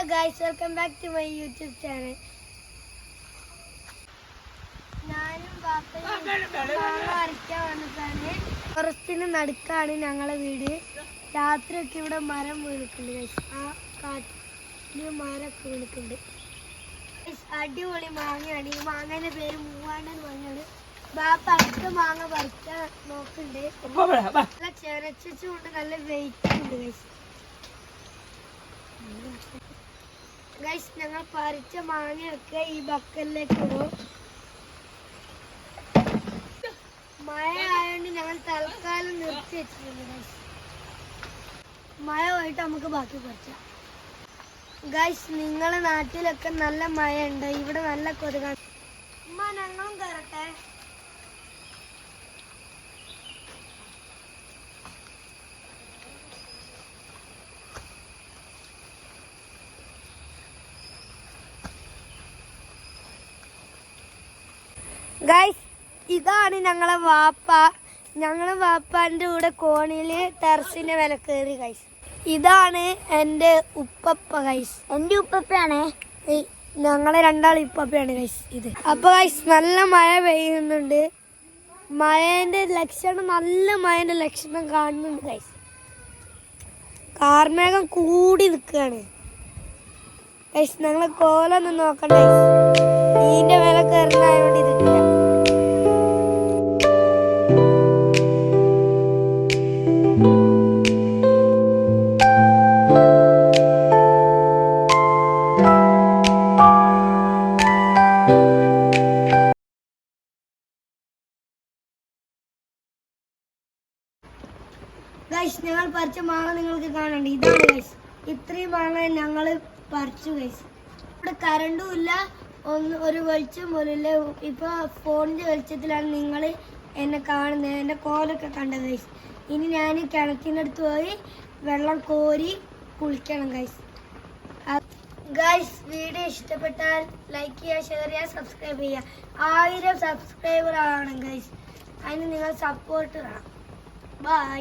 Hello guys welcome back to my YouTube channel ഞാനും ബാപ്പയും മാങ്ങ അരയ്ക്കാൻ ഫോറസ്റ്റിന് നടുക്കാണ് ഞങ്ങളെ വീട്. രാത്രിയൊക്കെ ഇവിടെ മരം വീണിട്ടുണ്ട് ഗൈസ് ആ കാട്ടിൽ മരമൊക്കെ വീണിട്ടുണ്ട്. അടിപൊളി മാങ്ങയാണ്. ഈ മാങ്ങേന്റെ പേര് മൂവാണ്ടൻ മാങ്ങയാണ്. ബാപ്പ അടുത്ത മാങ്ങ പറിക്കാൻ നോക്കുന്നുണ്ട്. നല്ല ചെനച്ചുകൊണ്ട് നല്ല വെയിറ്റ് ഉണ്ട് ഗൈസ് ഗൈസ് ഞങ്ങൾ പറിച്ച മാങ്ങയൊക്കെ ഈ ബക്കലിലേക്ക് ഇടും മഴ ആയതുകൊണ്ട് ഞങ്ങൾ തൽക്കാലം നിർത്തി വെച്ചിട്ടുണ്ട് ഗൈസ് മഴ പോയിട്ട് നമുക്ക് ബാക്കി പറിച്ചാം ഗൈസ് നിങ്ങളെ നാട്ടിലൊക്കെ നല്ല മഴ ഉണ്ട് ഇവിടെ നല്ല കൊതുകാണ്. ഉമ്മ ഞങ്ങളും കയറട്ടെ ഗൈസ് ഇതാണ് ഞങ്ങളെ വാപ്പ. ഞങ്ങളെ വാപ്പാന്റെ കൂടെ കോണിൽ ടെറസിന്റെ വില കയറി ഗൈസ് ഇതാണ് എന്റെ ഉപ്പപ്പ ഗൈസ് എന്റെ ഉപ്പപ്പയാണ്. ഞങ്ങളെ രണ്ടാൾ ഉപ്പപ്പയാണ് ഗൈസ് ഇത്. അപ്പൊ ഗൈസ് നല്ല മഴ പെയ്യുന്നുണ്ട്. മഴേന്റെ ലക്ഷണം നല്ല മഴേന്റെ ലക്ഷണം കാണുന്നുണ്ട് ഗൈസ് കാർമേഘം കൂടി നിൽക്കുകയാണ്. ഗൈസ് ഞങ്ങളെ കോലൊന്നും നോക്കണ്ട ഗൈസ് ഗൈസ് ഞങ്ങൾ പറിച്ച മാങ്ങ നിങ്ങൾക്ക് കാണണ്ട ഇതാണ് ഗൈസ് ഇത്രയും മാങ്ങ ഞങ്ങൾ പറിച്ചു ഗൈസ് ഇവിടെ കറണ്ടും ഇല്ല. ഒന്ന് ഒരു വെളിച്ചം പോലും ഇല്ല. ഇപ്പൊ ഫോണിന്റെ വെളിച്ചത്തിലാണ് നിങ്ങൾ എന്നെ കാണുന്നത്. എന്റെ കോലൊക്കെ കണ്ടത് ഗൈസ് ഇനി ഞാൻ കിണറ്റിനടുത്ത് പോയി വെള്ളം കോരി കുളിക്കണം ഗൈസ് ഗൈസ് വീഡിയോ ഇഷ്ടപ്പെട്ടാൽ ലൈക്ക് ചെയ്യുക ഷെയർ ചെയ്യുക സബ്സ്ക്രൈബ് ചെയ്യുക. ആയിരം സബ്സ്ക്രൈബർ ആവണം ഗൈസ് അതിന് നിങ്ങൾ സപ്പോർട്ട് വേണം. ബൈ